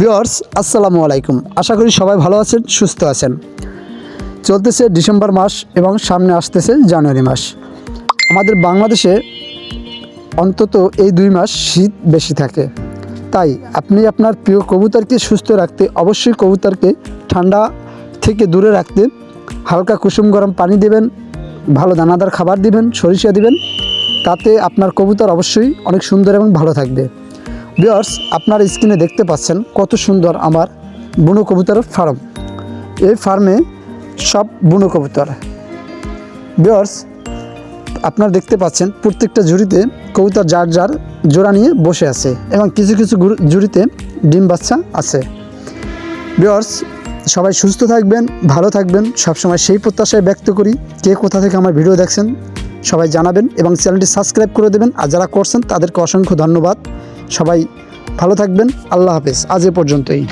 বিয়ার্স আসসালামু আলাইকুম। আশা করি সবাই ভালো আছেন, সুস্থ আছেন। চলতেছে ডিসেম্বর মাস এবং সামনে আসতেছে জানুয়ারি মাস। আমাদের বাংলাদেশে অন্তত এই দুই মাস শীত বেশি থাকে। তাই আপনি আপনার প্রিয় কবুতরকে সুস্থ রাখতে অবশ্যই কবুতরকে ঠান্ডা থেকে দূরে রাখতে হালকা কুসুম গরম পানি দেবেন, ভালো দানাদার খাবার দিবেন, সরিষা দিবেন, তাতে আপনার কবুতর অবশ্যই অনেক সুন্দর এবং ভালো থাকবে। বিয়ার্স আপনার স্ক্রিনে দেখতে পাচ্ছেন কত সুন্দর আমার বুনো কবুতরের ফার্ম। এই ফার্মে সব বুনো কবুতর। বিয়ার্স আপনারা দেখতে পাচ্ছেন প্রত্যেকটা ঝুড়িতে কবুতর যার যার জোড়া নিয়ে বসে আছে এবং কিছু কিছু ঝুড়িতে ডিম বাচ্চা আছে। বিয়ার্স সবাই সুস্থ থাকবেন, ভালো থাকবেন, সবসময় সেই প্রত্যাশায় ব্যক্ত করি কে কোথা থেকে আমার ভিডিও দেখছেন সবাই জানাবেন এবং চ্যানেলটি সাবস্ক্রাইব করে দেবেন। আর যারা করছেন তাদেরকে অসংখ্য ধন্যবাদ। সবাই ভালো থাকবেন আল্লাহ হাফেজ। আজ এ পর্যন্তই।